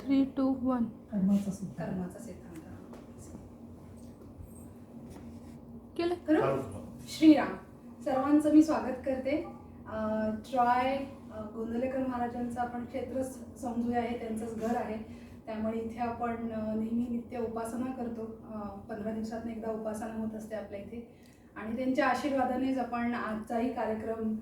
Three to one कर्माचा सुद्धा कर्माचा सिद्धांत. केलं. करू? श्रीराम. सर्वांचं मी स्वागत करते. अं, ट्रॉय गोंदलेकर महाराजांचं आपण क्षेत्र समजूया हे त्यांचंच घर आहे. त्यामुळे इथे आपण नेहमी नित्य उपासना करतो. पंधरा दिवसात एकदा उपासना होत असते आपल्या इथे. आणि त्यांच्या आशीर्वादानेच आपण आजचाही कार्यक्रम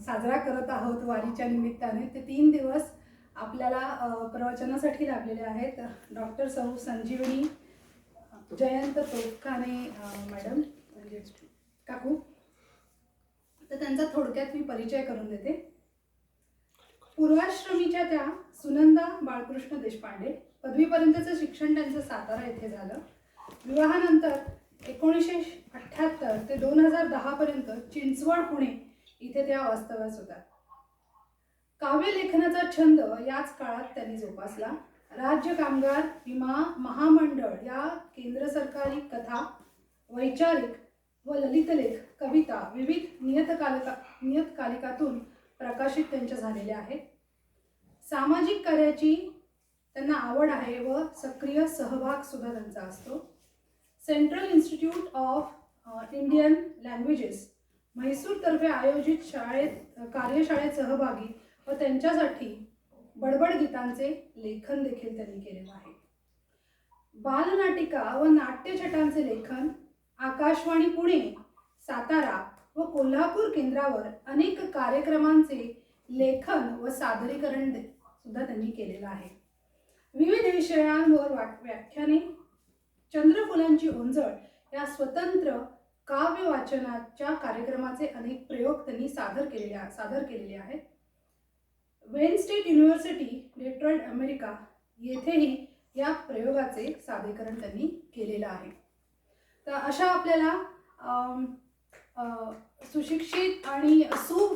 साजरा करत आहोत वारीच्या निमित्ताने. ते तीन दिवस आपल्याला प्रवचनासाठी लाभलेले आहेत. डॉक्टर सौ संजीवनी जयंत तोफखाने मॅडम म्हणजे काकू. तर त्यांचा थोडक्यात मी परिचय करून देते. पूर्वाश्रमीच्या त्या सुनंदा बाळकृष्ण देशपांडे पदवीपर्यंतचं शिक्षण त्यांचं सातारा येथे झालं. विवाहानंतर एकोणीसशे अठ्ठ्याहत्तर ते दोन हजार दहापर्यंत चिंचवड पुणे इथे त्या वास्तव्यास होत्या. काव्य लेखनाचा छंद याच काळात त्यांनी जोपासला. राज्य कामगार विमा महामंडळ या केंद्र सरकारी कथा वैचारिक व ललितलेख कविता विविध नियतकालिका नियतकालिकातून प्रकाशित त्यांच्या झालेल्या आहेत. सामाजिक कार्याची त्यांना आवड आहे व सक्रिय सहभाग सुद्धा त्यांचा असतो. Central institute of Indian languages म्हैसूरतर्फे आयोजित शाळेत कार्यशाळेत सहभागी व त्यांच्यासाठी बडबड गीतांचे लेखन देखील त्यांनी केलेलं आहे. बालनाटिका व नाट्यछटांचे लेखन आकाशवाणी पुणे सातारा व कोल्हापूर केंद्रावर अनेक कार्यक्रमांचे लेखन व सादरीकरण सुद्धा त्यांनी केलेलं आहे. विविध विषयांवर वा- व्याख्याने चंद्रफुलांची ओंजळ या स्वतंत्र काव्य वाचनाच्या कार्यक्रमाचे अनेक प्रयोग त्यांनी सादर केलेले सादर केलेले आहेत. Wayne State University Detroit America येथेही या प्रयोगाचे सादरीकरण त्यांनी केलेलं आहे. तर अशा आपल्याला सुशिक्षित आणि सु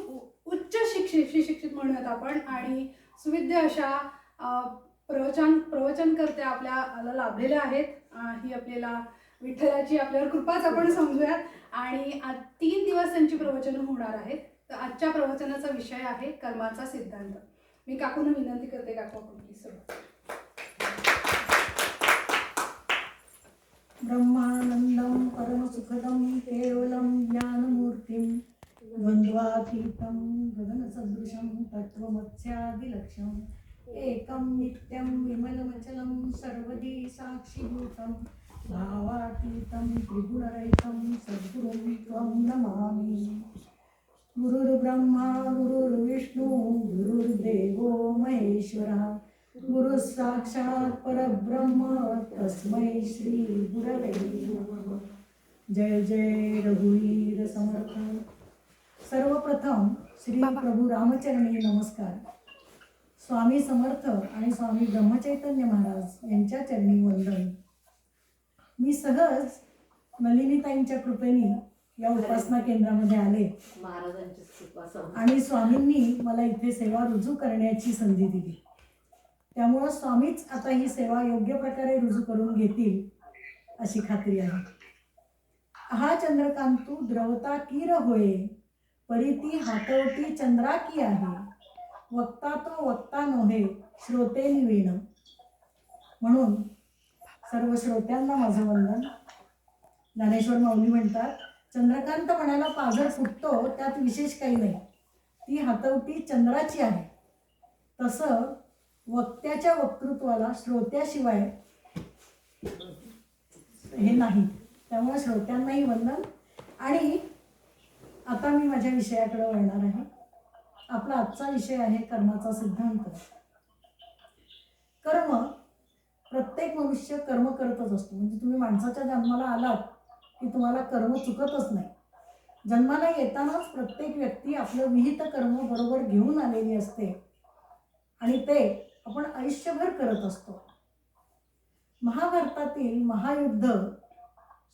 उच्च शिक्षित सुशिक्षित म्हणूयात आपण आणि सुविद्य अशा प्रवचन प्रवचनकर्त्या आपल्याला लाभलेल्या आहेत. ही आपल्याला विठ्ठलाची आपल्यावर कृपाच आपण समजूयात. आणि तीन दिवस त्यांची प्रवचनं होणार आहेत. तर आजच्या प्रवचनाचा विषय आहे कर्माचा सिद्धांत. मी काकून विनंती करते काकू आपण प्लीज ब्रह्मानंदम परमसुखदम केवलम केवलं ज्ञानमूर्तिं गगनसदृशम गगनसदृशं एकम एकं नित्यं सर्वदी साक्षीभूतम भावातीतम त्रिगुणरहितम सद्गुरुं त्वं नमामि। गुरुर्ब्रह्मा गुरुर्विष्णू गुरुर्देवो महेश्वरः. गुरु साक्षात परब्रह्म तस्मै श्री गुरवे जय जय रघुवीर समर्थ. सर्वप्रथम श्री प्रभू रामचरणी नमस्कार. स्वामी समर्थ आणि स्वामी ब्रह्मचैतन्य महाराज यांच्या चरणी वंदन. मी सहज नलिनीताईंच्या कृपेने या उपासना केंद्रामध्ये आले. महाराजांची आणि स्वामींनी मला इथे सेवा रुजू करण्याची संधी दिली. त्यामुळं स्वामीच आता ही सेवा योग्य प्रकारे रुजू करून घेतील अशी खात्री आहे. हा चंद्रकांतू द्रवता कीर होय परिती हातवटी चंद्रा की आहे वक्ता तो वक्ता नव्हे श्रोते निवीण. म्हणून सर्व श्रोत्यांना माझं वंदन. ज्ञानेश्वर माऊली म्हणतात चंद्रकांत म्हणायला पाझर फुटतो त्यात विशेष काही नाही. ती हातवटी चंद्राची आहे. तसं वक्त्याच्या वक्तृत्वाला श्रोत्याशिवाय हे नाही. त्यामुळे श्रोत्यांनाही वंदन. आणि आता मी माझ्या विषयाकडे वळणार आहे. आपला आजचा विषय आहे कर्माचा सिद्धांत. कर्म प्रत्येक मनुष्य कर्म करतच असतो. म्हणजे तुम्ही माणसाच्या जन्माला आलात की तुम्हाला कर्म चुकतच नाही. जन्माला येतानाच प्रत्येक व्यक्ती आपलं विहित कर्म बरोबर घेऊन आलेली असते. आणि ते आपण आयुष्यभर करत असतो. महाभारतातील महायुद्ध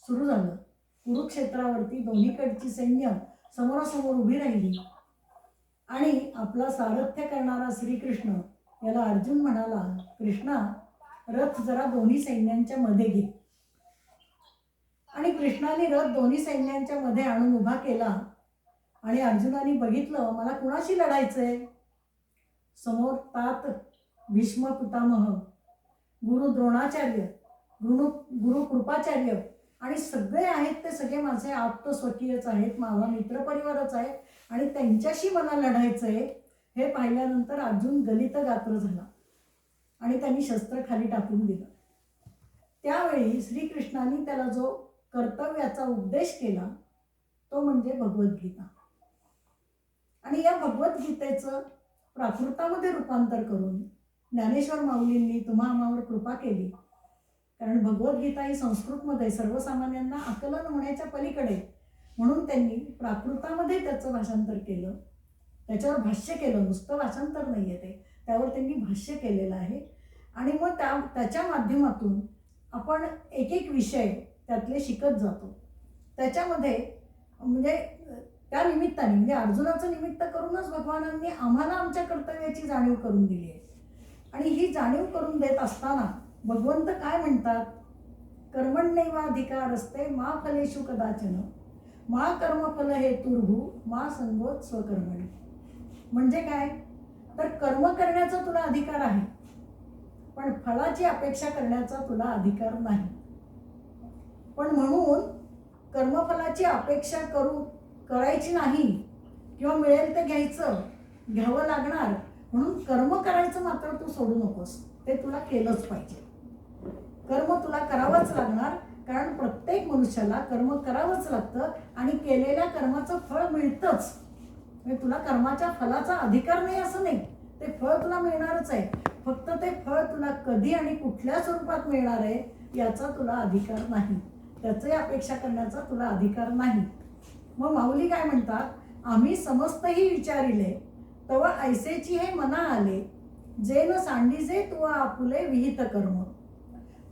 सुरू झालं. कुरुक्षेत्रावरती दोन्हीकडची सैन्य समोरासमोर उभी राहिली. आणि आपला सारथ्य करणारा श्रीकृष्ण याला अर्जुन म्हणाला कृष्णा रथ जरा दोन्ही सैन्यांच्या मध्ये घे. आणि कृष्णाने रथ दोन्ही सैन्यांच्या मध्ये आणून उभा केला. आणि अर्जुनाने बघितलं मला कुणाशी लढायचंय? समोर तात भीष्म पितामह गुरु द्रोणाचार्य गुरु गुरु कृपाचार्य आणि सगळे आहेत ते सगळे माझे आप्त स्वकीयच आहेत माझा मित्रपरिवारच आहे आणि त्यांच्याशी मला लढायचं आहे हे पाहिल्यानंतर अर्जुन गलित गात्र झाला आणि त्यांनी शस्त्र खाली टाकून दिलं. त्यावेळी श्रीकृष्णाने त्याला जो कर्तव्याचा उपदेश केला तो म्हणजे भगवद्गीता. आणि या भगवद्गीतेचं प्राकृतामध्ये रूपांतर करून ज्ञानेश्वर माऊलींनी तुम्हा आम्हावर कृपा केली. कारण भगवद्गीता ही संस्कृतमध्ये सर्वसामान्यांना आकलन होण्याच्या पलीकडे म्हणून त्यांनी प्राकृतामध्ये त्याचं भाषांतर केलं. त्याच्यावर भाष्य केलं नुसतं भाषांतर नाही आहे ते. त्यावर त्यांनी भाष्य केलेलं आहे. आणि मग त्या त्याच्या माध्यमातून आपण एक एक विषय त्यातले शिकत जातो. त्याच्यामध्ये म्हणजे त्या निमित्ताने म्हणजे अर्जुनाचं निमित्त करूनच भगवानांनी आम्हाला आमच्या कर्तव्याची जाणीव करून दिली आहे. आणि ही जाणीव करून देत असताना भगवंत काय म्हणतात? कर्मण्यवाधिकार असते मा फलेशु कदाचन मा कर्मफल हे तुर्भू मा संगोत स्वकर्मणी. म्हणजे काय? तर कर्म करण्याचा तुला अधिकार आहे पण फळाची अपेक्षा करण्याचा तुला अधिकार नाही. पण म्हणून कर्मफलाची अपेक्षा करू करायची नाही किंवा मिळेल ते घ्यायचं घ्यावं लागणार म्हणून कर्म करायचं मात्र तू सोडू नकोस. ते तुला केलंच पाहिजे. कर्म तुला करावंच लागणार कारण प्रत्येक मनुष्याला कर्म करावंच लागतं आणि केलेल्या कर्माचं फळ मिळतंच. म्हणजे तुला कर्माच्या फलाचा अधिकार नाही असं नाही. ते फळ तुला मिळणारच आहे. फक्त ते फळ तुला कधी आणि कुठल्या स्वरूपात मिळणार आहे याचा तुला अधिकार नाही. त्याचंही अपेक्षा करण्याचा तुला अधिकार नाही. मग माऊली काय म्हणतात? आम्ही समस्तही विचारिले तेव्हा ऐसेची हे मना आले जे न सांडीजे तू आपुले विहित कर्म.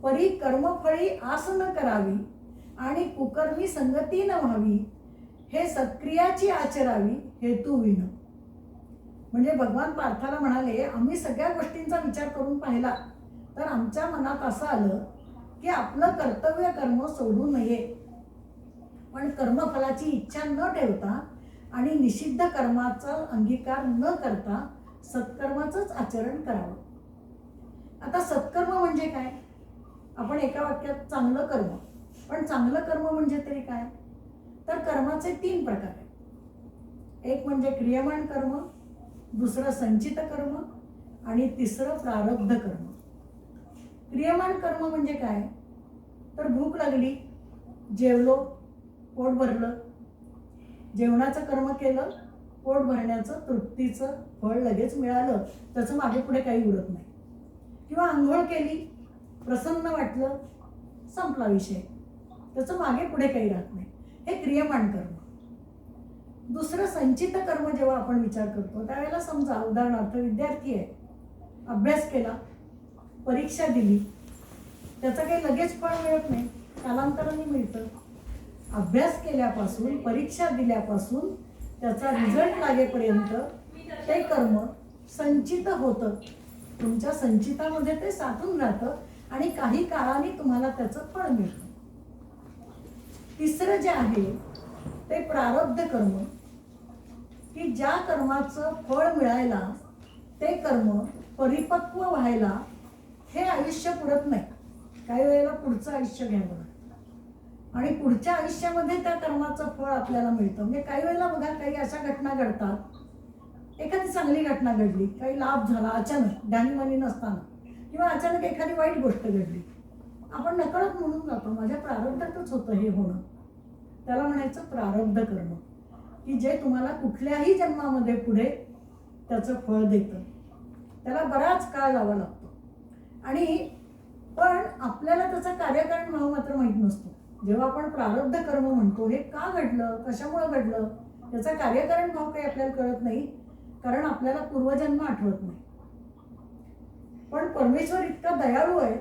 परी कर्मफळी आस न करावी आणि कुकर्मी संगती न व्हावी हे सत्क्रियाची आचरावी हेतू विण. म्हणजे भगवान पार्थाला म्हणाले आम्ही सगळ्या गोष्टींचा विचार करून पाहिला तर आमच्या मनात असं आलं की आपलं कर्तव्य कर्म सोडू नये. पण कर्मफलाची इच्छा न ठेवता आणि निषिद्ध कर्माचा अंगीकार न करता सत्कर्माचंच आचरण करावं. आता सत्कर्म म्हणजे काय? आपण एका वाक्यात चांगलं कर्म पण चांगलं कर्म म्हणजे तरी काय? तर कर्माचे तीन प्रकार आहेत. एक म्हणजे क्रियमाण कर्म दुसरं संचित कर्म आणि तिसरं प्रारब्ध कर्म. क्रियमाण कर्म म्हणजे काय? तर भूक लागली जेवलो पोट भरलं. जेवणाचं कर्म केलं पोट भरण्याचं तृप्तीचं फळ लगेच मिळालं. त्याचं मागे पुढे काही उरत नाही. किंवा आंघोळ केली प्रसन्न वाटलं संपला विषय. त्याचं मागे पुढे काही राहत नाही. हे क्रियमान कर्म. दुसरं संचित कर्म जेव्हा आपण विचार करतो त्यावेळेला समजा उदाहरणार्थ विद्यार्थी आहे. अभ्यास केला परीक्षा दिली त्याचं काही लगेच फळ मिळत नाही. कालांतराने मिळतं. अभ्यास केल्यापासून परीक्षा दिल्यापासून त्याचा रिझल्ट लागेपर्यंत ते कर्म संचित होतं. तुमच्या संचितामध्ये ते साठून राहतं आणि काही काळाने तुम्हाला त्याचं फळ मिळतं. तिसरं जे आहे ते प्रारब्ध कर्म. की ज्या कर्माचं फळ मिळायला ते कर्म परिपक्व व्हायला हे आयुष्य पुरत नाही. काही वेळेला पुढचं आयुष्य घ्यावं लागतं. आणि पुढच्या आयुष्यामध्ये त्या कर्माचं फळ आपल्याला मिळतं. म्हणजे काही वेळेला बघा काही अशा घटना घडतात. एखादी चांगली घटना घडली काही लाभ झाला अचानक ध्यानीमानी नसताना किंवा अचानक एखादी वाईट गोष्ट घडली. आपण नकळत म्हणून जातो माझ्या प्रारब्धातच होतं हे होणं. त्याला म्हणायचं प्रारब्ध कर्म. की जे तुम्हाला कुठल्याही जन्मामध्ये पुढे त्याचं फळ देतं. त्याला बराच काळ जावा लागतो. आणि पण आपल्याला त्याचा कार्यकारण भाव मात्र माहीत नसतो. जेव्हा आपण प्रारब्ध कर्म म्हणतो हे का घडलं? कशामुळे घडलं? त्याचा कार्यकारण भाव काही आपल्याला कळत नाही कारण आपल्याला पूर्वजन्म आठवत नाही. पण परमेश्वर इतका दयाळू आहे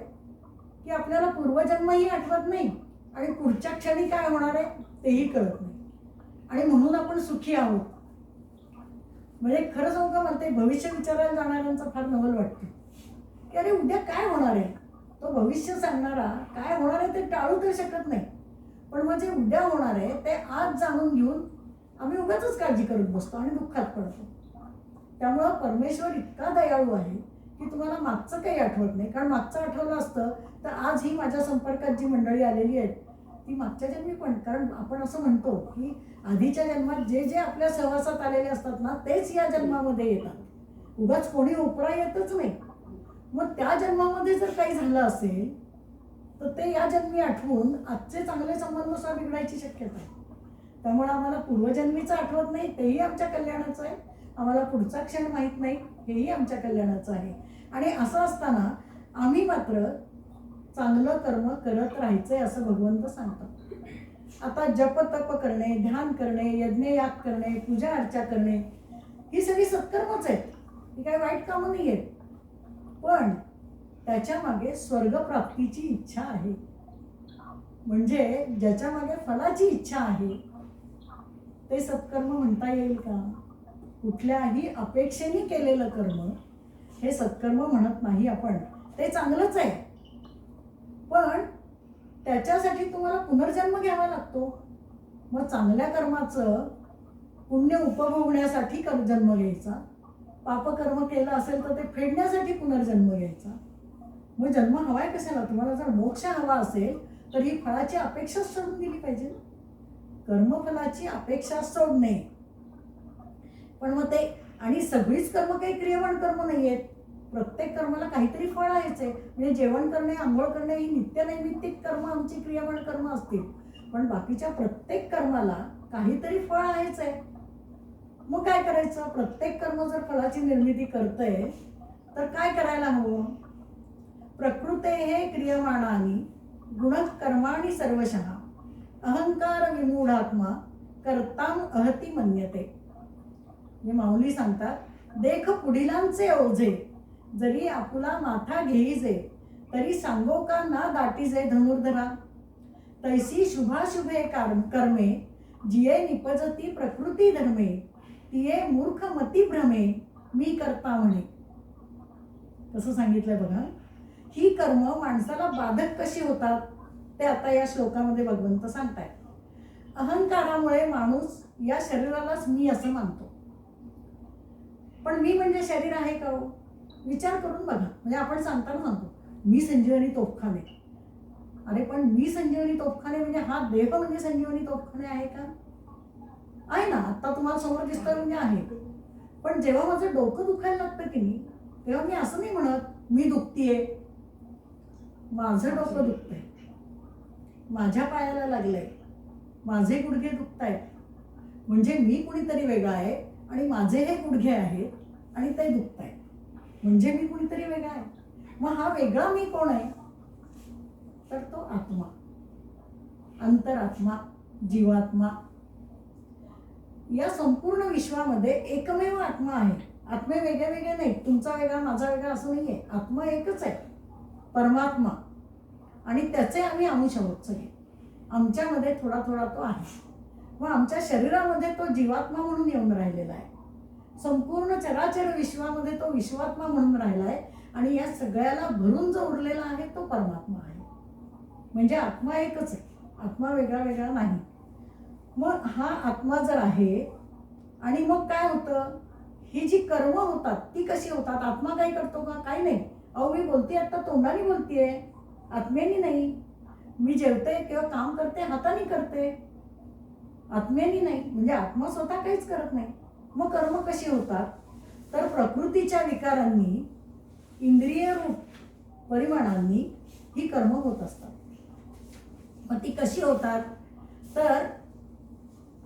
की आपल्याला पूर्वजन्मही आठवत नाही आणि पुढच्या क्षणी काय होणार आहे तेही कळत नाही. आणि म्हणून आपण सुखी आहोत. म्हणजे खरं सांगू का मला ते भविष्य विचारायला जाणाऱ्यांचा फार नवल वाटतं. की अरे उद्या काय होणार आहे? तो भविष्य सांगणारा काय होणार आहे ते टाळू तर शकत नाही. पण मग जे उद्या होणार आहे ते आज जाणून घेऊन आम्ही उगाच काळजी करत बसतो आणि दुःखात पडतो. त्यामुळं परमेश्वर इतका दयाळू आहे की तुम्हाला मागचं काही आठवत नाही. कारण मागचं आठवलं असतं तर आज ही माझ्या संपर्कात जी मंडळी आलेली आहेत ती मागच्या जन्मी पण कारण आपण असं म्हणतो की आधीच्या जन्मात जे जे आपल्या सहवासात आलेले असतात ना तेच या जन्मामध्ये येतात. उगाच कोणी उपरा येतच नाही. मग त्या जन्मामध्ये जर काही झालं असेल तर ते या जन्मी आठवून आजचे चांगले संबंध सुद्धा बिघडायची शक्यता आहे. त्यामुळे आम्हाला पूर्वजन्मीचं आठवत नाही तेही आमच्या कल्याणाचं आहे. आम्हाला पुढचा क्षण माहीत नाही हेही आमच्या कल्याणाचं आहे. आणि असं असताना आम्ही मात्र चांगलं कर्म करत राहायचंय असं भगवंत सांगतात. आता जप तप करणे ध्यान करणे यज्ञयाग करणे पूजा अर्चा करणे ही सगळी सत्कर्मच आहेत. ही काही वाईट कामं नाही आहेत पण त्याच्यामागे स्वर्गप्राप्तीची इच्छा आहे. म्हणजे ज्याच्या मागे फलाची इच्छा आहे. ते सत्कर्म म्हणता येईल का? कुठल्याही अपेक्षेने केलेलं कर्म हे सत्कर्म म्हणत नाही आपण. ते चांगलंच आहे. पण त्याच्यासाठी तुम्हाला पुनर्जन्म घ्यावा लागतो. मग चांगल्या कर्माचं पुण्य उपभोगण्यासाठी कर जन्म घ्यायचा. पापकर्म केलं असेल तर ते फेडण्यासाठी पुनर्जन्म घ्यायचा. मग जन्म हवाय कशाला? तुम्हाला जर मोक्ष हवा असेल तर ही फळाची अपेक्षाच सोडून दिली पाहिजे ना. कर्मफलाची अपेक्षा सोडणे. पण मग ते आणि सगळीच कर्म काही क्रियवण कर्म नाही आहेत प्रत्येक कर्माला काहीतरी फळ आहेच आहे. म्हणजे जेवण करणे आंघोळ करणे ही नित्यनैमित्तिक कर्म आमची क्रियवण कर्म असतील. पण बाकीच्या प्रत्येक कर्माला काहीतरी फळ आहेच आहे. मग काय करायचं? प्रत्येक कर्म जर फळाची निर्मिती करतंय तर काय करायला हवं? प्रकृते हे क्रियमाणानी गुणकर्माणी सर्वशः अहंकार विमूढात्मा कर्ताम अहती मन्यते. माऊली सांगतात देख पुढिलांचे ओझे जरी आपुला माथा घेईजे तरी सांगो का ना दाटीजे धनुर्धरा? तैसी शुभाशुभे कर्मे जिये निपजती प्रकृती धर्मे ये मूर्ख मती भ्रमे मी करता म्हणे. तसं सांगितलंय बघा. ही कर्म माणसाला बाधक कशी होतात ते आता या श्लोकामध्ये भगवंत सांगतायत. अहंकारामुळे माणूस या शरीरालाच मी असं मानतो. पण मी म्हणजे शरीर आहे का हो? विचार करून बघा. म्हणजे आपण सांगताना सांगतो मी संजीवनी तोफखाने. अरे पण मी संजीवनी तोफखाने म्हणजे हा देह म्हणजे संजीवनी तोफखाने आहे का? आहे ना आता तुम्हाला समोर दिसतं म्हणजे आहे. पण जेव्हा माझं डोकं दुखायला लागतं की नाही तेव्हा मी असं नाही म्हणत मी दुखतीये. माझं डोकं दुखतंय. माझ्या पायाला लागलंय. माझे गुडघे दुखत आहेत म्हणजे मी कुणीतरी वेगळा आहे आणि माझे हे गुडघे आहेत आणि ते दुखत आहेत म्हणजे मी कुणीतरी वेगळा आहे. मग हा वेगळा मी कोण आहे? तर तो आत्मा. अंतरात्मा जीवात्मा या संपूर्ण विश्वामध्ये एकमेव आत्मा आहे. आत्मे वेगळे वेगळे नाही. तुमचा वेगळा माझा वेगळा असं नाही आहे आत्मा एकच आहे. परमात्मा. आणि त्याचे आम्ही अंश आहोत सगळे. आमच्यामध्ये थोडा थोडा तो आहे. व आमच्या शरीरामध्ये तो जीवात्मा म्हणून येऊन राहिलेला आहे. संपूर्ण चराचर विश्वामध्ये तो विश्वात्मा म्हणून राहिला आहे. आणि या सगळ्याला भरून जो उरलेला आहे तो परमात्मा आहे. म्हणजे आत्मा एकच आहे. आत्मा वेगळा वेगळा नाही. मग हा आत्मा जर आहे आणि मग काय होतं? ही जी कर्म होतात ती कशी होतात? आत्मा काय करतो का? काही नाही. अहो मी बोलते आत्ता तोंडाने बोलतेय. आत्म्यानी नाही. मी जेवते किंवा काम करते हाताने करते. आत्म्यानी नाही. म्हणजे आत्मा स्वतः काहीच करत नाही. मग कर्म कशी होतात? तर प्रकृतीच्या विकारांनी इंद्रिय रूप परिमाणांनी ही कर्म होत असतात. मग ती कशी होतात? तर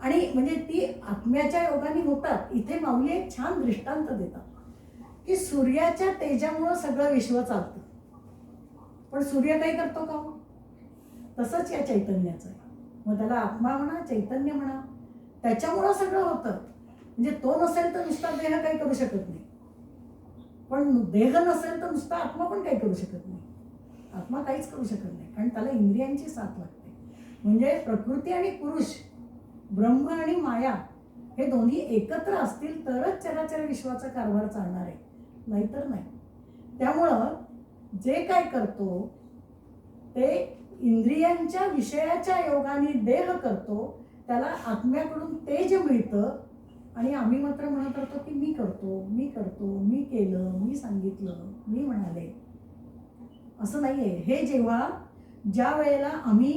आणि म्हणजे ती आत्म्याच्या योगाने होतात. इथे माऊली एक छान दृष्टांत देतात. की सूर्याच्या तेजामुळं सगळं विश्व चालतं. पण सूर्य काय करतो का? हो? तसंच या चैतन्याचं आहे. मग त्याला आत्मा म्हणा चैतन्य म्हणा त्याच्यामुळं सगळं होतं. म्हणजे तो नसेल तर नुसता देह काही करू शकत नाही. पण देह नसेल तर नुसता आत्मा पण काही करू शकत नाही. आत्मा काहीच करू शकत नाही. कारण त्याला इंद्रियांची साथ लागते. म्हणजे प्रकृती आणि पुरुष ब्रह्म आणि माया हे दोन्ही एकत्र असतील तरच चराचर विश्वाचा कारभार चालणार आहे. नाहीतर नाही. त्यामुळं जे काय करतो ते इंद्रियांच्या विषयाच्या योगाने देह करतो त्याला आत्म्याकडून तेज मिळतं आणि आम्ही मात्र म्हणत करतो की मी करतो मी करतो मी केलं मी सांगितलं मी म्हणाले. असं नाही आहे हे जेव्हा ज्या वेळेला आम्ही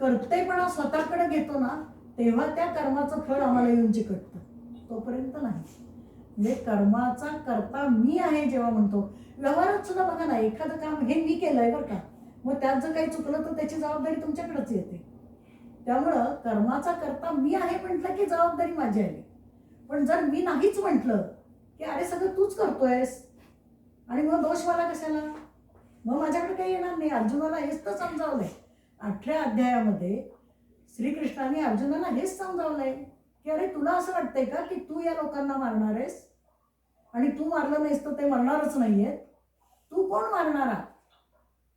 कर्तेपणा स्वतःकडे घेतो ना तेव्हा त्या कर्माचं फळ आम्हाला येऊन चिकटतं. तोपर्यंत नाही. म्हणजे कर्माचा करता मी आहे जेव्हा म्हणतो व्यवहारात सुद्धा बघा ना एखादं काम हे मी केलंय बरं का. मग त्यात जर काही चुकलं तर त्याची जबाबदारी तुमच्याकडेच येते. त्यामुळं कर्माचा करता मी आहे म्हटलं की जबाबदारी माझी आली. पण जर मी नाहीच म्हटलं की अरे सगळं तूच करतोयस आणि मग दोष मला कशाला? मग माझ्याकडे काही येणार नाही. अर्जुनाला हेच तर समजावलंय. आठव्या अध्यायामध्ये श्रीकृष्णाने अर्जुनाला हेच समजावलंय की अरे तुला असं वाटतंय का की तू या लोकांना मारणार आहेस? आणि तू मारलं नाहीस तर ते मरणारच नाहीयेत. तू कोण मारणारा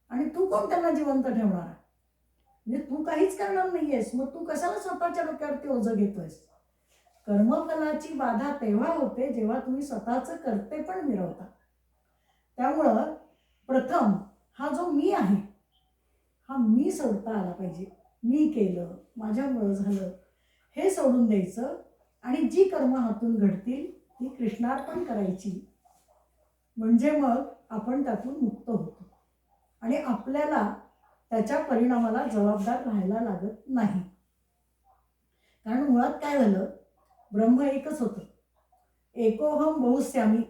आणि तू कोण त्यांना जिवंत ठेवणारा म्हणजे तू काहीच करणार नाहीयेस. मग तू कशाला स्वतःच्या डोक्यावरती ओझं घेतोयस? कर्मफलाची बाधा तेव्हा होते जेव्हा तुम्ही स्वतःचं करते पण मिरवता. त्यामुळं प्रथम हा जो मी आहे हा मी सोडता आला पाहिजे. मी केलं माझ्यामुळं झालं हे सोडून द्यायचं आणि जी कर्म हातून घडतील ती कृष्णार्पण करायची. म्हणजे मग आपण त्यातून मुक्त होतो. आणि आपल्याला त्याच्या परिणामाला जबाबदार राहायला लागत नाही. कारण मुळात काय झालं? ब्रह्म एकच होतं. एकोहम बहुस्यामी.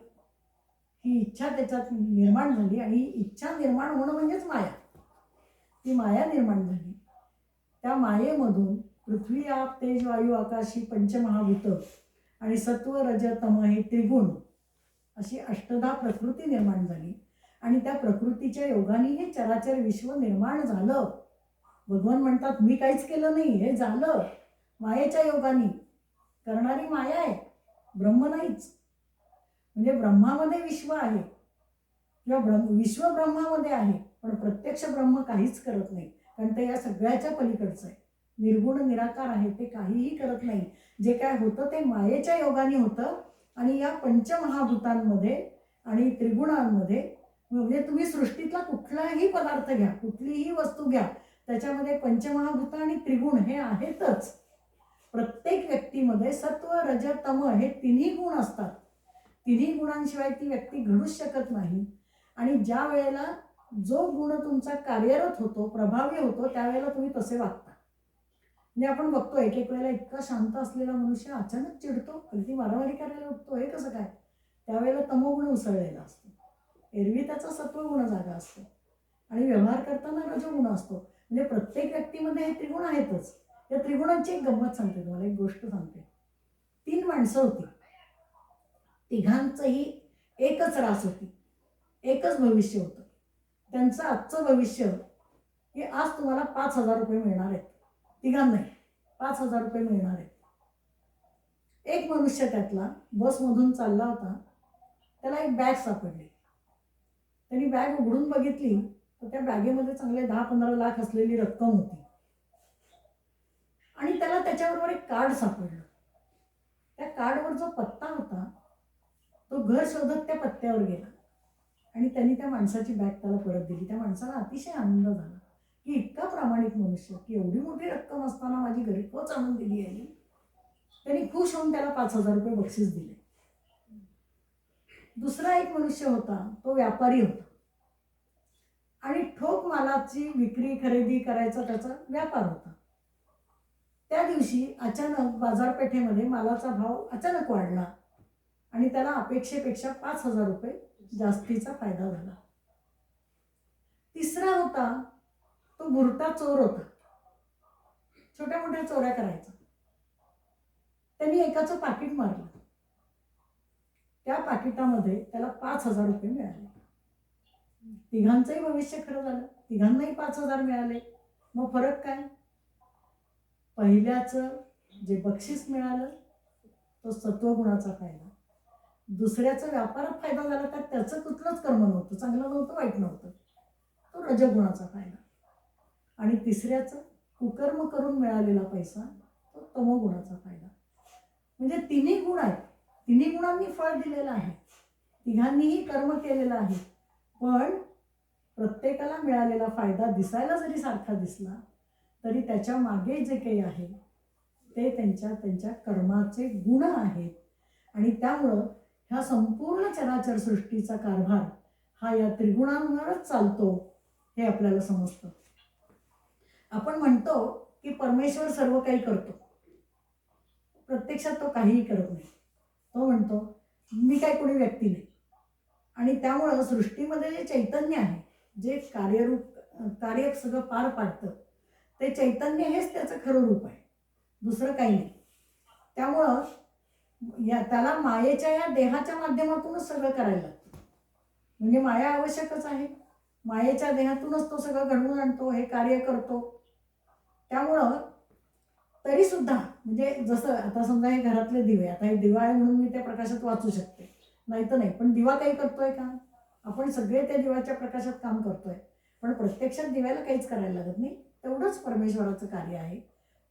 ही इच्छा त्याच्यात निर्माण झाली आणि इच्छा निर्माण होणं म्हणजेच माया. ती माया निर्माण झाली. त्या मायेमधून पृथ्वी आप तेज वायू आकाशी पंचमहाभूत आणि सत्व रजतम हे त्रिगुण अशी अष्टधा प्रकृती निर्माण झाली. आणि त्या प्रकृतीच्या योगाने हे चराचर विश्व निर्माण झालं. भगवान म्हणतात मी काहीच केलं नाही हे झालं. मायेच्या योगाने. करणारी माया आहे. ब्रह्म नाहीच. म्हणजे ब्रह्मामध्ये विश्व आहे. किंवा ब्रह्म विश्व ब्रह्मामध्ये आहे. पण प्रत्यक्ष ब्रह्म काहीच करत नाही. कारण ते या सगळ्याच्या पलीकडचं आहे. निर्गुण निराकार आहे ते काहीही करत नाही. जे काय होतं ते मायेच्या योगाने होतं आणि या पंचमहाभूतांमध्ये आणि त्रिगुणांमध्ये म्हणजे तुम्ही सृष्टीतला कुठलाही पदार्थ घ्या कुठलीही वस्तू घ्या त्याच्यामध्ये पंचमहाभूत आणि त्रिगुण हे आहेतच. प्रत्येक व्यक्तीमध्ये सत्व रज तम हे तिन्ही गुण असतात. तिन्ही गुणांशिवाय ती व्यक्ती घडूच शकत नाही. आणि ज्या वेळेला जो गुण तुमचा कार्यरत होतो प्रभावी होतो त्यावेळेला तुम्ही तसे वागता. म्हणजे आपण बघतो एक एक वेळेला इतका शांत असलेला मनुष्य अचानक चिडतो अगदी मारामारी करायला उठतो हे कसं काय? त्यावेळेला तमोगुण उसळलेला असतो. एरवी त्याचा सत्वगुण जागा असतो. आणि व्यवहार करताना रजोगुण असतो. म्हणजे प्रत्येक व्यक्तीमध्ये हे त्रिगुण आहेतच. या त्रिगुणांची एक गंमत सांगते तुम्हाला एक गोष्ट सांगते. तीन माणसं होती. तिघांचंही एकच रास होती. एकच भविष्य होतं. त्यांचं आजचं भविष्य हे आज तुम्हाला पाच हजार रुपये मिळणार आहेत. तिघांनाही पाच हजार रुपये मिळणार आहेत. एक मनुष्य त्यातला बसमधून चालला होता. त्याला एक बॅग सापडली. त्यांनी बॅग उघडून बघितली. तर त्या बॅगेमध्ये चांगले दहा पंधरा लाख असलेली रक्कम होती. आणि त्याला त्याच्याबरोबर एक कार्ड सापडलं. त्या कार्डवर जो पत्ता होता तो घर शोधत त्या पत्त्यावर गेला. आणि त्यांनी त्या माणसाची बॅग त्याला परत दिली. त्या माणसाला अतिशय आनंद झाला की इतका प्रामाणिक मनुष्य की एवढी मोठी रक्कम असताना माझी घरी पोच आणून दिली आहे त्यांनी खुश होऊन त्याला पाच हजार रुपये बक्षीस दिले. दुसरा एक मनुष्य होता तो व्यापारी होता. आणि ठोक मालाची विक्री खरेदी करायचा त्याचा व्यापार होता. त्या दिवशी अचानक बाजारपेठेमध्ये मालाचा भाव अचानक वाढला आणि त्याला अपेक्षेपेक्षा पाच हजार रुपये जास्तीचा फायदा झाला. तिसरा होता तो बुरटा चोर होता. छोट्या मोठ्या चोऱ्या करायचा. त्यांनी एकाचं पाकिट मारलं. त्या पाकिटामध्ये त्याला पाच हजार रुपये मिळाले. तिघांचंही भविष्य खरं झालं. तिघांनाही पाच हजार मिळाले. मग फरक काय? पहिल्याचं जे बक्षीस मिळालं तो सत्वगुणाचा फायदा. दुसऱ्याचा व्यापारात फायदा झाला तर त्याचं कुठलंच कर्म नव्हतं. चांगलं नव्हतं वाईट नव्हतं. तो रजगुणाचा फायदा. आणि तिसऱ्याचं कुकर्म करून मिळालेला पैसा तो तमोगुणाचा फायदा. म्हणजे तिन्ही गुण आहेत. तिन्ही गुणांनी फळ दिलेलं आहे. तिघांनीही कर्म केलेलं आहे. पण प्रत्येकाला मिळालेला फायदा दिसायला जरी सारखा दिसला तरी त्याच्यामागे जे काही आहे ते त्यांच्या त्यांच्या कर्माचे गुण आहेत. आणि त्यामुळं ह्या संपूर्ण चराचर सृष्टीचा कारभार हा या त्रिगुणांवरच चालतो हे आपल्याला समजतं. आपण म्हणतो की परमेश्वर सर्व काही करतो. प्रत्यक्षात तो काहीही करत नाही. तो म्हणतो मी काय कोणी व्यक्ती नाही. आणि त्यामुळं सृष्टीमध्ये जे चैतन्य आहे जे कार्यरूप कार्य सगळं पार पाडतं ते चैतन्य हेच त्याचं खरं रूप आहे. दुसरं काही नाही. त्यामुळं या त्याला मायेच्या या देहाच्या माध्यमातूनच सगळं करायला लागतं. म्हणजे माया आवश्यकच आहे. मायेच्या देहातूनच तो सगळं घडवून आणतो हे कार्य करतो. त्यामुळं तरीसुद्धा म्हणजे जसं आता समजा हे घरातले दिवे आता हे दिवा आहे म्हणून मी त्या प्रकाशात वाचू शकते. नाही तर नाही पण दिवा काही करतोय का? आपण सगळे त्या दिवाच्या प्रकाशात काम करतोय. पण प्रत्यक्षात दिव्याला काहीच करायला लागत नाही. तेवढंच परमेश्वराचं कार्य आहे.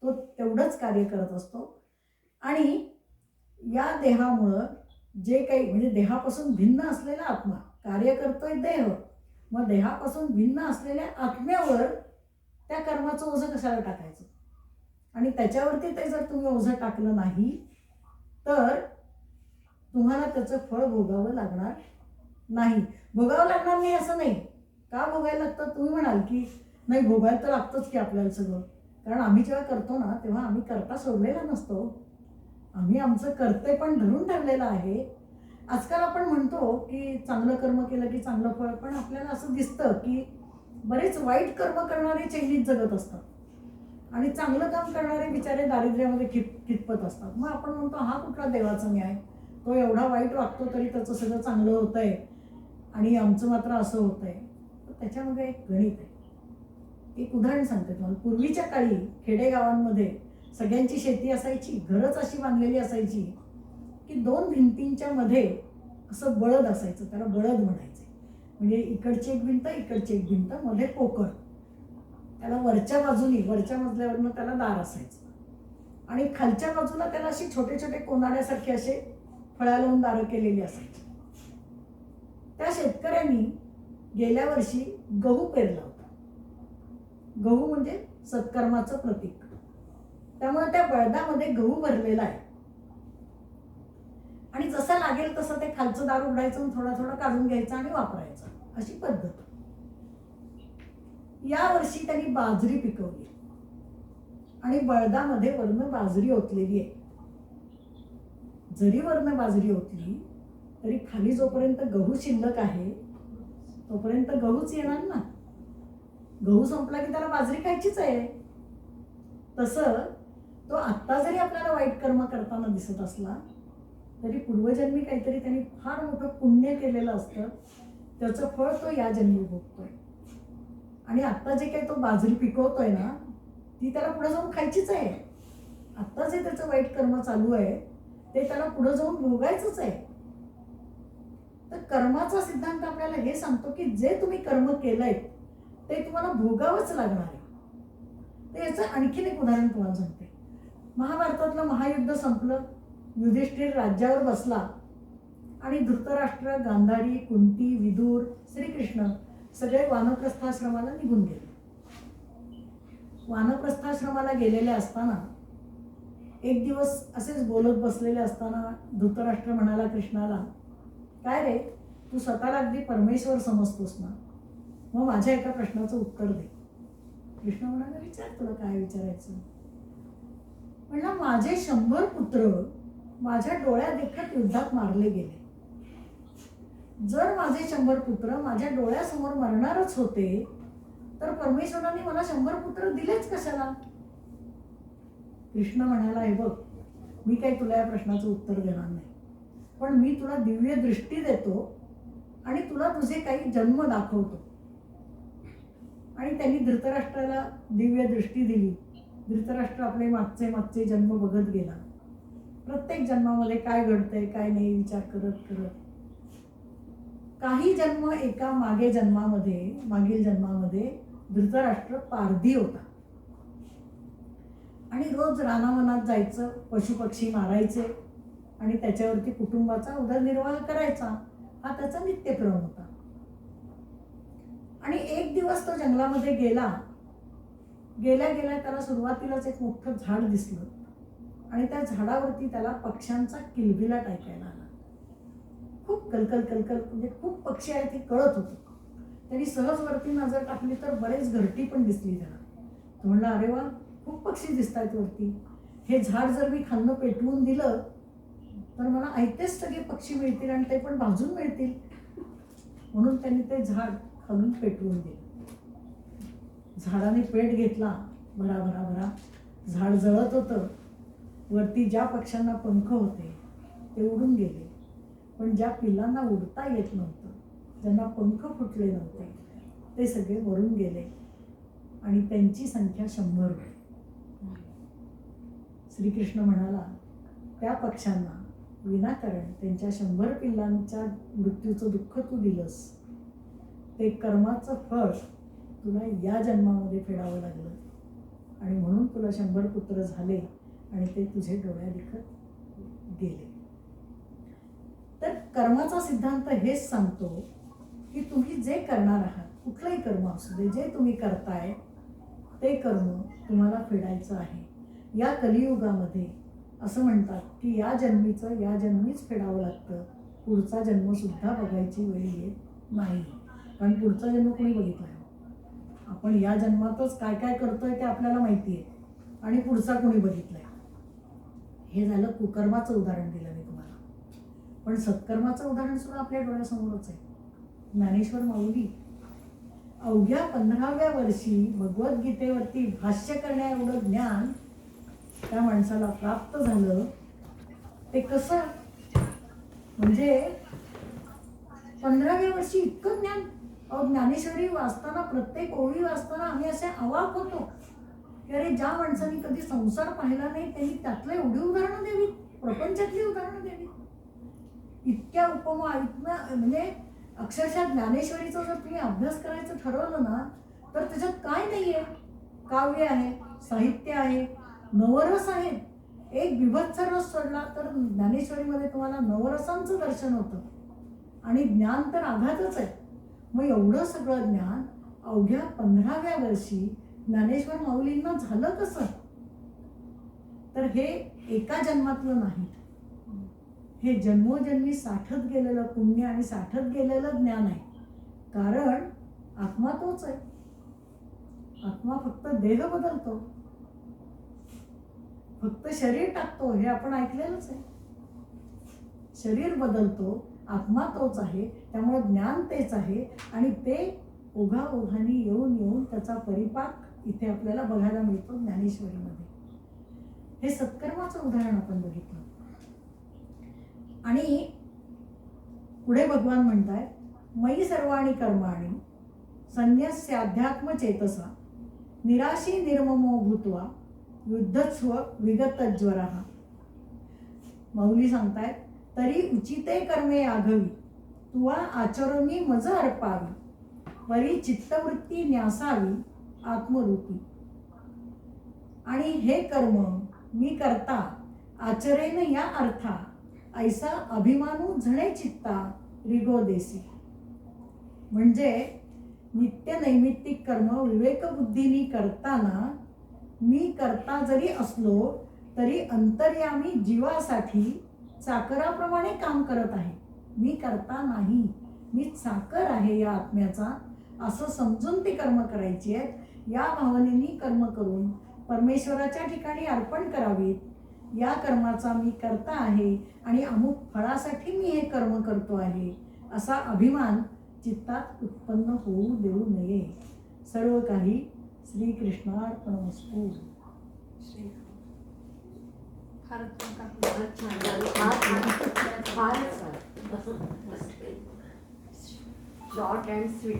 तो तेवढंच कार्य करत असतो. आणि या देहामुळं जे काही म्हणजे देहापासून भिन्न असलेला आत्मा कार्य करतोय देह मग देहापासून भिन्न असलेल्या आत्म्यावर त्या कर्माचं ओझं कशाला टाकायचं? आणि त्याच्यावरती ते जर तुम्ही ओझं टाकलं नाही तर तुम्हाला त्याचं फळ भोगावं लागणार नाही. भोगावं लागणार नाही असं नाही. का भोगायला लागतं तुम्ही म्हणाल की नाही भोगायला तर लागतंच की आपल्याला सगळं. कारण आम्ही जेव्हा करतो ना तेव्हा आम्ही करता सोडलेला नसतो. आम्ही आमचं कर्ते पण धरून ठेवलेलं आहे. आजकाल आपण म्हणतो की चांगलं कर्म केलं की चांगलं फळ पण आपल्याला असं दिसतं की बरेच वाईट कर्म करणारे चैनीत जगत असतात. आणि चांगलं काम करणारे बिचारे दारिद्र्यामध्ये खिप खितपत असतात. मग आपण म्हणतो हा कुठला देवाचा न्याय? तो एवढा वाईट वागतो तरी त्याचं सगळं चांगलं होतं आहे आणि आमचं मात्र असं होतं आहे तर त्याच्यामध्ये एक गणित आहे. एक उदाहरण सांगते तुम्हाला. पूर्वीच्या काळी खेडेगावांमध्ये सगळ्यांची शेती असायची घरच अशी बांधलेली असायची की दोन भिंतींच्या मध्ये असं बळद असायचं त्याला बळद म्हणायचे. म्हणजे इकडची एक भिंत इकडची एक भिंत मध्ये पोकळ. त्याला वरच्या बाजूनी वरच्या मजल्यावरनं त्याला दार असायचं. आणि खालच्या बाजूला त्याला अशी छोटे छोटे कोनाड्यासारखे असे फळा लावून दारं केलेली असायची. त्या शेतकऱ्यांनी गेल्या वर्षी गहू पेरला होता. गहू म्हणजे सत्कर्माचं प्रतीक. त्यामुळे त्या बळदामध्ये गहू भरलेला आहे. आणि जसं लागेल तसं ते खालचं दार उघडायचं आणि थोडा थोडा काढून घ्यायचं आणि वापरायचं. अशी पद्धत. या वर्षी त्यांनी बाजरी पिकवली. आणि बळदामध्ये वर्ण बाजरी ओतलेली आहे. जरी वर्ण बाजरी ओतली तरी खाली जोपर्यंत गहू शिल्लक आहे तोपर्यंत गहूच येणार ना? गहू संपला की त्याला बाजरी खायचीच आहे. तसं तो आत्ता जरी आपल्याला वाईट कर्म करताना दिसत असला तरी पूर्वजन्मी काहीतरी त्यांनी फार मोठं पुण्य केलेलं असतं. त्याचं फळ तो या जन्मी भोगतोय. आणि आत्ता जे काही तो बाजरी पिकवतोय ना ती त्याला पुढे जाऊन खायचीच आहे. आत्ता जे त्याचं वाईट कर्म चालू आहे ते त्याला पुढे जाऊन भोगायचंच आहे. तर कर्माचा सिद्धांत आपल्याला हे सांगतो की जे तुम्ही कर्म केलंय ते तुम्हाला भोगावंच लागणार आहे. तर याचं आणखीन एक उदाहरण तुम्हाला सांगते. महाभारतातलं महायुद्ध संपलं युधिष्ठिर राज्यावर बसला. आणि धृतराष्ट्र गांधारी कुंती विदूर श्रीकृष्ण सगळे वानप्रस्थाश्रमाला निघून गेले. वानप्रस्थाश्रमाला गेलेले असताना एक दिवस असेच बोलत बसलेले असताना धृतराष्ट्र म्हणाला कृष्णाला काय रे तू स्वतःला अगदी परमेश्वर समजतोस ना? मग माझ्या एका प्रश्नाचं उत्तर दे. कृष्ण म्हणाला विचार तुला काय विचारायचं? म्हणला माझे शंभर पुत्र माझ्या डोळ्यादेखत युद्धात मारले गेले. जर माझे शंभर पुत्र माझ्या डोळ्यासमोर मरणारच होते तर परमेश्वराने मला शंभर पुत्र दिलेच कशाला? कृष्ण म्हणाला हे बघ मी काही तुला या प्रश्नाचं उत्तर देणार नाही. पण मी तुला दिव्य दृष्टी देतो आणि तुला तुझे काही जन्म दाखवतो. आणि त्यांनी धृतराष्ट्राला दिव्य दृष्टी दिली. धृतराष्ट्र आपले मागचे मागचे जन्म बघत गेला. प्रत्येक जन्मामध्ये काय घडतंय काय नाही विचार करत करत. काही जन्म एका मागे जन्मामध्ये मागील जन्मामध्ये धृतराष्ट्र पारधी होता. आणि रोज रानावनात जायचं पशुपक्षी मारायचे आणि त्याच्यावरती कुटुंबाचा उदरनिर्वाह करायचा. हा त्याचा नित्यक्रम होता. आणि एक दिवस तो जंगलामध्ये गेला. गेल्या गेल्या त्याला सुरुवातीलाच एक मोठं झाड दिसलं आणि त्या झाडावरती त्याला पक्ष्यांचा किलबिलाट ऐकायला आला. खूप कलकल कलकल म्हणजे खूप पक्षी आहेत हे कळत होतं. त्यांनी सहज वरती नजर टाकली तर बरेच घरटी पण दिसली त्याला. तो म्हणला अरे वा खूप पक्षी दिसत आहेत वरती. हे झाड जर मी खाल्लं पेटवून दिलं तर मला ऐकतेच सगळे पक्षी मिळतील आणि ते पण भाजून मिळतील. म्हणून त्यांनी ते झाड खालून पेटवून दिलं. झाडाने पेट घेतला भरा भरा भरा. झाड जळत होतं. वरती ज्या पक्ष्यांना पंख होते ते उडून गेले. पण ज्या पिल्लांना उडता येत नव्हतं ज्यांना पंख फुटले नव्हते ते सगळे वरून गेले. आणि त्यांची संख्या शंभर होती. श्रीकृष्ण म्हणाला त्या पक्ष्यांना विनाकारण त्यांच्या शंभर पिल्लांच्या मृत्यूचं दुःख तू दिलंस. ते कर्माचं फळ तुला या जन्मामध्ये फेडावं लागलं. आणि म्हणून तुला शंभर पुत्र झाले आणि ते तुझे डोळ्या दिखत गेले. तर कर्माचा सिद्धांत हेच सांगतो की तुम्ही जे करणार आहात कुठलंही कर्म असू दे जे तुम्ही करताय ते कर्म तुम्हाला फेडायचं आहे. या कलियुगामध्ये असं म्हणतात की या जन्मीचं या जन्मीच फेडावं लागतं. पुढचा जन्मसुद्धा बघायची वेळ येत नाही. कारण पुढचा जन्म कोणी बघितला? आहे आपण या जन्मातच काय काय करतोय ते आपल्याला माहिती आहे आणि पुढचा कोणी बघितलाय? हे झालं कुकर्माचं उदाहरण दिलं मी तुम्हाला. पण सत्कर्माचं उदाहरण सुद्धा आपल्या डोळ्यासमोरच आहे. ज्ञानेश्वर माऊली अवघ्या पंधराव्या वर्षी भगवद्गीतेवरती भाष्य करण्या एवढं ज्ञान त्या माणसाला प्राप्त झालं ते कसं? म्हणजे पंधराव्या वर्षी इतकं ज्ञान अहो ज्ञानेश्वरी वाचताना प्रत्येक ओळी वाचताना आम्ही असे अवाक होतो की अरे ज्या माणसांनी कधी संसार पाहिला नाही त्यांनी त्यातलं एवढी उदाहरणं द्यावी प्रपंचातली उदाहरणं द्यावी इतक्या उपमा इतक्या म्हणजे अक्षरशः ज्ञानेश्वरीचा जर तुम्ही अभ्यास करायचं ठरवलं ना तर त्याच्यात काय नाही आहे काव्य आहे साहित्य आहे नवरस आहेत एक बिभत्स रस सोडला तर ज्ञानेश्वरीमध्ये तुम्हाला नवरसांचं दर्शन होतं. आणि ज्ञान तर आघातच आहे. मग एवढं सगळं ज्ञान अवघ्या पंधराव्या वर्षी ज्ञानेश्वर माऊलींना झालं कसं? तर हे एका जन्मातलं नाही. हे जन्मोजन्मी साठत गेलेलं पुण्य आणि साठत गेलेलं ज्ञान आहे. कारण आत्मा तोच आहे. आत्मा फक्त देह बदलतो. फक्त शरीर टाकतो हे आपण ऐकलेलंच आहे. शरीर बदलतो आत्मा तोच आहे त्यामुळे ज्ञान तेच आहे आणि ते ओघा ओघानी येऊन येऊन त्याचा परिपाक इथे आपल्याला बघायला मिळतो ज्ञानेश्वरीमध्ये. हे सत्कर्माचं उदाहरण आपण बघितलं. आणि पुढे भगवान म्हणताय मयी सर्वाणी कर्माणी संन्यस्याध्यात्म चेतसा निराशी निर्ममो भूत्वा युद्धस्व विगतज्वर. माऊली सांगतायत तरी उचिते कर्मे आघवी. तुवा आचरणी मज अर्पावी. वरी चित्तवृत्ती न्यासावी आत्मरूपी. आणि हे कर्म मी करता आचरेन या अर्था. ऐसा अभिमानू झणे चित्ता रिगो देसी. म्हणजे नित्य नैमित्तिक कर्म विवेकबुद्धीनी करताना मी करता जरी असलो तरी अंतर्यामी जीवासाठी चाकराप्रमाणे काम करत आहे. मी करता नाही. मी चाकर आहे या आत्म्याचा. असं समजून ती कर्म करायची आहेत. या भावनेनी कर्म करून परमेश्वराच्या ठिकाणी अर्पण करावीत. या कर्माचा मी करता आहे आणि अमुक फळासाठी मी हे कर्म करतो आहे. असा अभिमान चित्तात उत्पन्न होऊ देऊ नये. सर्व काही श्रीकृष्णार्पणमस्तू फारच छान. फारच छान झालं. फार- फारच छान. Short and sweet